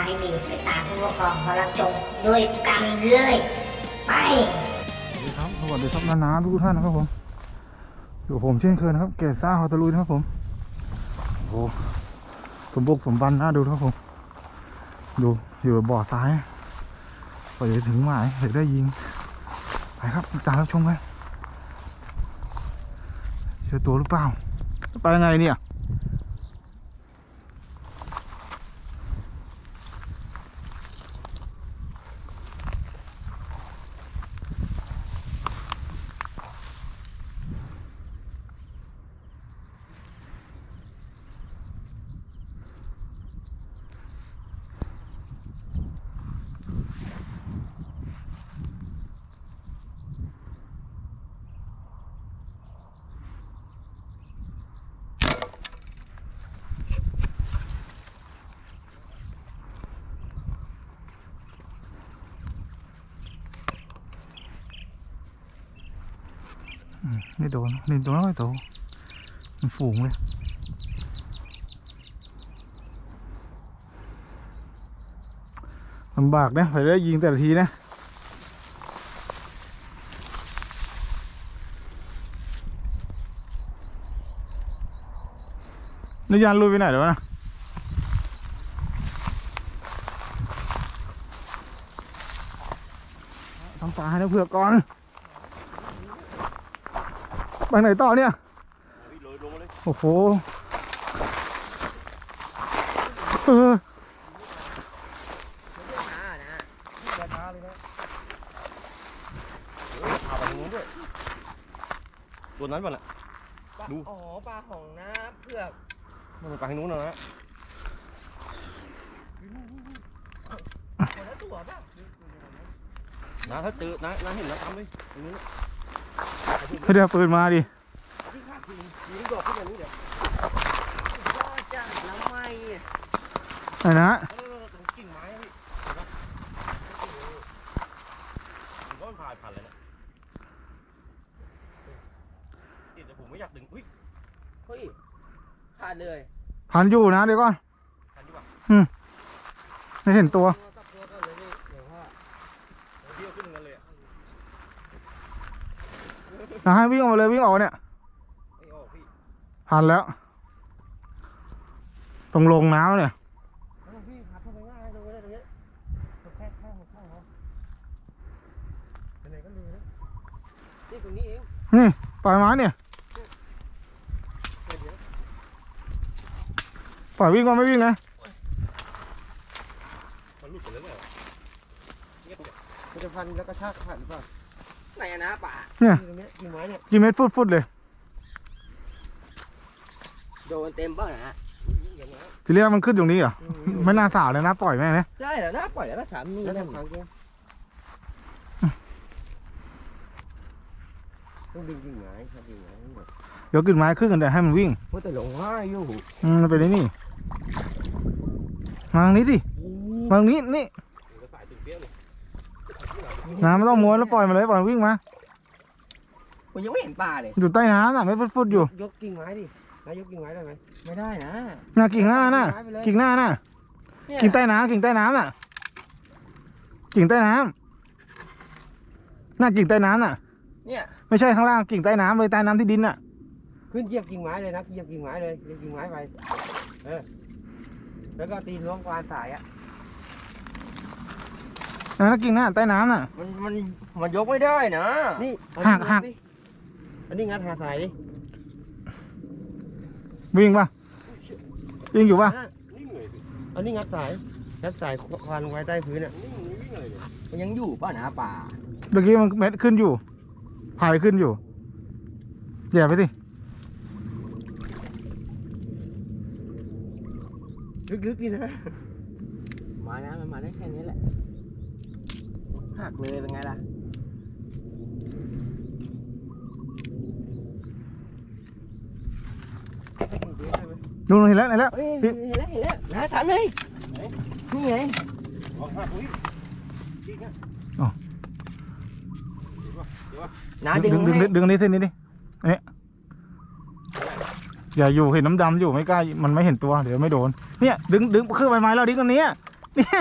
างที่ดีไปตามผู้ปกครองมารับชมด้วยกันเลย ไปสวัสดีครับสวัสดีครับนานาทุกท่านนะครับผมอยู่ผมเช่นเคยนะครับ เกศซ่าฮอตลุยนะครับผมโอ้โหสมบุกสมบันน่าดูนะครับผมดูอยู่บ่อซ้ายพอจะถึงหมายเดี๋ยวได้ยิงไปครับตามรับชมกันเจอตัวหรือเปล่า ไปยังไงเนี่ย ไม่โดนนี่ตัวน้อยโตมันฝูงเลยลำบากนะใส่ได้ยิงแต่ละทีนะนี่ยานลุยไปไหนแล้ววะทำปลาให้นะเผื่อก่อน ไปไหนต่อเนี่ยโอ้โหเออพาไปทางนู้นด้วยตัวนั้นป่ะน่ะ ปลาดู อ๋อปลาของน้าเผือกมันไปทางนู้นนะฮะคนละตัวป่ะนะถ้าเจอนะนะเห็นนะทำเลยตรงนี้ ไม่ได้เอาปืนมาดิที่ขาดที่ยิงดอกขึ้นมานี้เดี๋ยวก็จ้าน้ำไหมไหนนะเออตรงกิ่งไม้อะพี่เห็นปะผมว่ามันผ่านผ่านเลยนะติดแต่ผมไม่อยากดึงอุ้ยเฮ้ยขาดเลย พันอยู่นะเดี๋ยวก่อนทันดีกว่าไม่เห็นตัว ตัวกับตัวก็เลยนี่เดี๋ยวว่า เบี้ยวขึ้นกันเลยอะ นะให้วิ่งออกมาเลยวิ่งออกเนี่ยไม่ออกพี่พันแล้ว ตรงลงน้ำเนี่ยปง่ายตรงนี้ตรงนี้แค่แค่หัวเข้าเหรอไม้เนี่ปล่อยมาเนี่ยปล่อยวิ่งก็ไม่วิ่งนะมันหลุดไปแล้วเนี่ยเนี่ยมันจะพันแล้วก็ชากขาดหรือเปล่า ไหนอะนะป่าเนี่ยตรงนี้กิ่งไม้เนี่ยกี่เม็ดฟุดฟุดเลยโดนเต็มบ้างนะทีแรกมันขึ้นตรงนี้เหรอไม่น่าสาวเลยนะปล่อยแม่งนะใช่แล้วนะปล่อยแล้วก็สามนี่นะต้องดึงกิ่งไม้ครับกิ่งไม้ทั้งหมดเดี๋ยวขึ้นไม้ขึ้นกันเดี๋ยวให้มันวิ่งเพราะแต่หลงง่ายอยู่อืมมันเป็นไอ้นี่มาทางนี้ดิมาทางนี้นี่ มันก็สายตึงเปี้ยเลย น้ำไม่ต้องม้วนแล้วปล่อยมันเลยปล่อยมันวิ่งมาผมยังไม่เห็นปลาเลยอยู่ใต้น้ำน่ะไม่ฟุดฟุดอยู่ยกกิ่งไม้ดินายยกกิ่งไม้ได้ไหมไม่ได้นะน่ะกิ่งหน้าน่ะไม้ไปเลยกิ่งหน้าน่ะเนี่ยกิ่งใต้น้ำกิ่งใต้น้ำน่ะกิ่งใต้น้ำน่ะกิ่งใต้น้ำน่ะ เนี่ยไม่ใช่ข้างล่างกิ่งใต้น้ำเลยใต้น้ำที่ดินน่ะ ขึ้นเหยียบกิ่งไม้เลยนะเหยียบกิ่งไม้เลยเหยียบกิ่งไม้ไปเออแล้วก็ตีนล้วงกวานสายอะ นั่นกิ่งหน้าใต้น้ำน่ะ มันมันมันยกไม่ได้นะนี่หักหัก อันนี้งัดหาสายดิวิ่งปะวิ่งอยู่ปะนิ่งเลยพี่อันนี้งัดสายงัดสายควานลงไว้ใต้พื้นอะนิ่งไม่วิ่งเลยเนี่ยมันยังอยู่ป่ะนะป่าเมื่อกี้มันเม็ดขึ้นอยู่พายขึ้นอยู่แย่ไปสิลึกๆนี่นะ มาแล้วมันมาได้แค่นี้แหละ หักเลยเป็นไงล่ะดูเห็นแล้วเห็นแล้วเฮ้ยเห็นแล้วเห็นแล้วนะสามเลยนี่ไงลองหักอุ้ยจริงอะน้าดึงดึงดึงให้ดึงอันนี้เส้นนี้ดิเอ๊ะอย่าอยู่เห็นน้ำดำอยู่ไม่กล้ามันไม่เห็นตัวเดี๋ยวไม่โดนเนี่ยดึงดึงขึ้นใบไม้แล้วดึงอันเนี้ยเนี่ย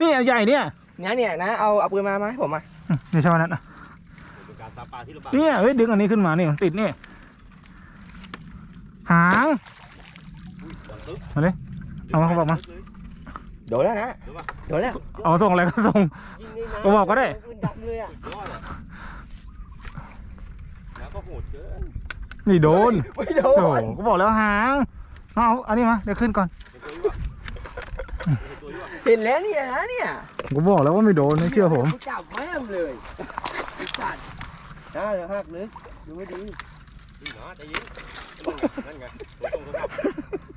นี่อันใหญ่เนี่ย เนี่ยเนี่ยนะเอาเอาปืนมามาให้ผมมานี่ใช่ไหมนั่นน่ะเป็นการตาปลาที่ลำบากเนี่ยเฮ้ยดึงอันนี้ขึ้นมานี่มันติดนี่หางมาดิเอามาเขาบอกมา โดนแล้วนะโดนแล้วเอาส่งอะไรก็ส่งยิงนี่นะก็บอกก็ได้ ปืนดับเลยอะยอดอะแล้วก็โหดเกินนี่โดนไม่โดโอ้โหนก็บอกแล้วหางเอาอันนี้มาเดี๋ยวขึ้นก่อน เป็นตัวอยู่อะเป็นตัวอยู่อะเห็นแล้วเนี่ยนะเนี่ยก็บอกแล้วว่าไม่โดนไม่เชื่อผมกูจับแม่มเลยไอ้สัตว์น่าจะหักเลยดูไม่ดีนี่นะใจเย็นนั่นไงตัวตรงตัวก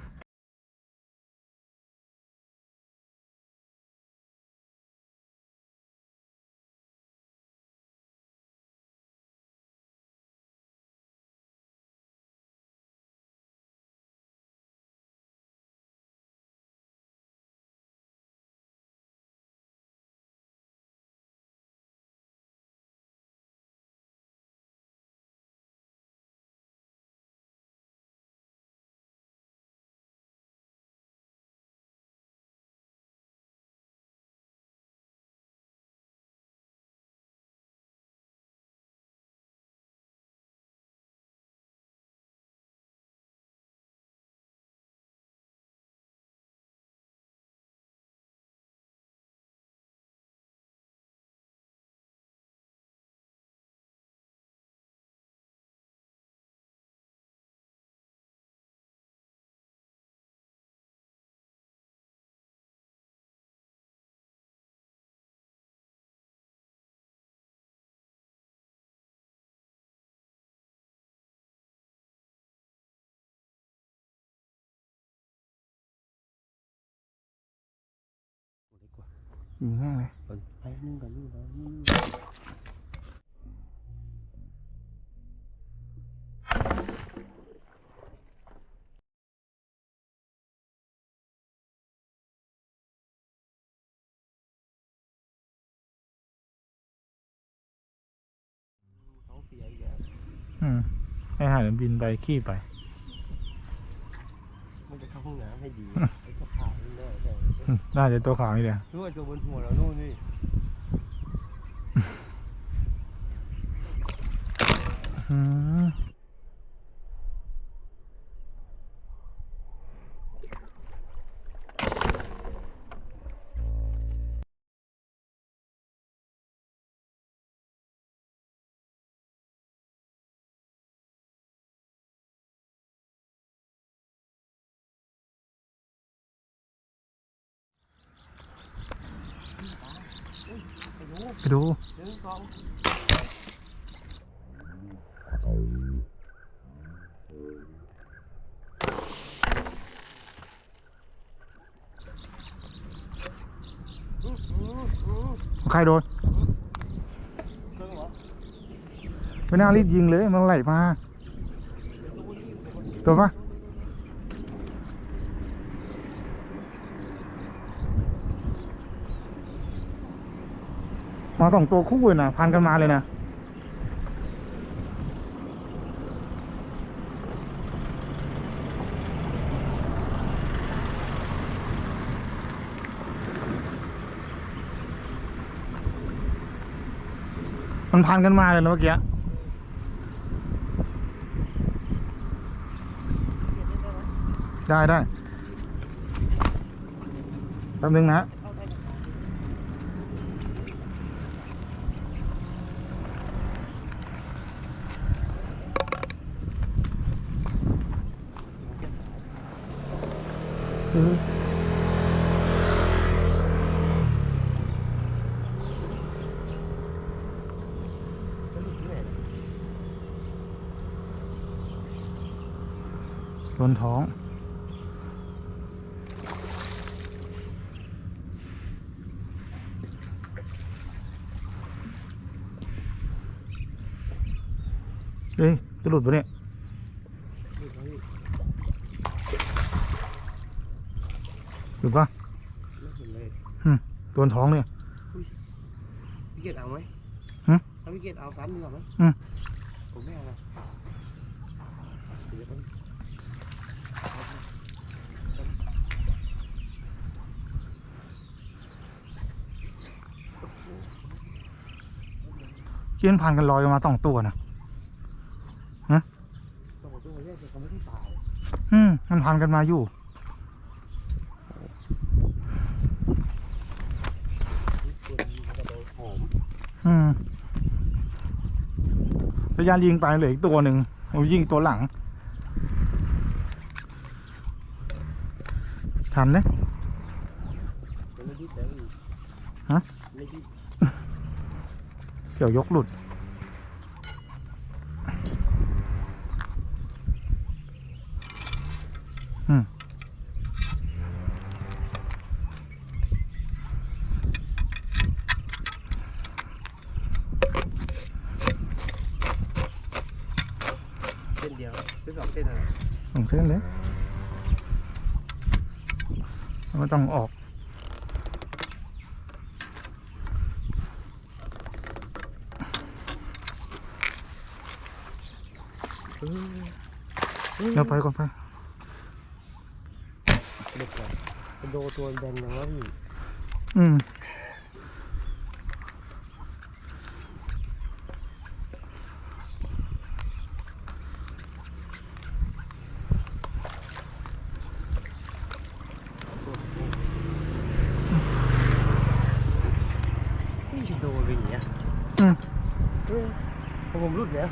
ลับยิงแม่งเลยไปนึ่งกันนึ่งกันนึ่งท้องเสียอีกแล้วอืมให้หาบินไปขี้ไป มันจะเข้าห้องน้ำให้ดี น่าจะตัวขาวนี่เลยนู่นตัวบนหัวเรานู่นนี่อืม ไปดูใครโดนไม่น่ารีบยิงเลย มันไหลมา โดนปะ มาสองตัวคู่เลยนะพันกันมาเลยนะมันพันกันมาเลยนะเมื่อกี้ได้ได้แป๊บนึงนะ โดนท้องเฮ้ เห็นปะไม่เห็นเลยตัวท้องเนี่ยพี่เกียรเอาไหมฮะถ้าพี่เกีตเอาสามหนึ่งเอาไหมอืมผมไม่เอาละเกี้ยนพันกันลอยมาสองตัวนะนะสองตัวแยกแต่เขาไม่ได้ตายอืมมันพันกันมาอยู่ อืมระยะยิงไปเหลืออีกตัวหนึ่งผมยิงตัวหลังทันเนี่ยมันไม่ดิ้นแล้วอีกฮะเกี่ยวยกหลุดอืม เส้นเดียวหรือสองเส้นอะไร สอง เส้นเลยไม่ต้องออกเออเดี๋ยวไปก่อนไปเด็กอะกระโดดตัวแบนอย่างว่าพี่อืม นี่กระโดดเป็นอย่างเงี้ย อืม เออพอ ผมรุดแล้ว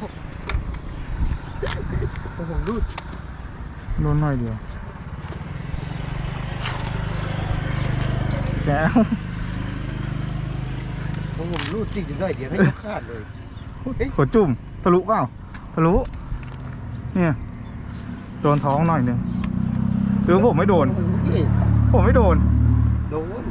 พอผมรุดโดนหน่อยเดียวแจ๋วพอผมรุดติดอยู่ได้เดี๋ยวให้ยกขาดเลยเฮ้ยหัวจุ่มทะลุเปล่าทะลุเนี่ยโดนท้องหน่อยหนึ่งหรือผมไม่โดนโอ้โหพี่ผมไม่โดน โดน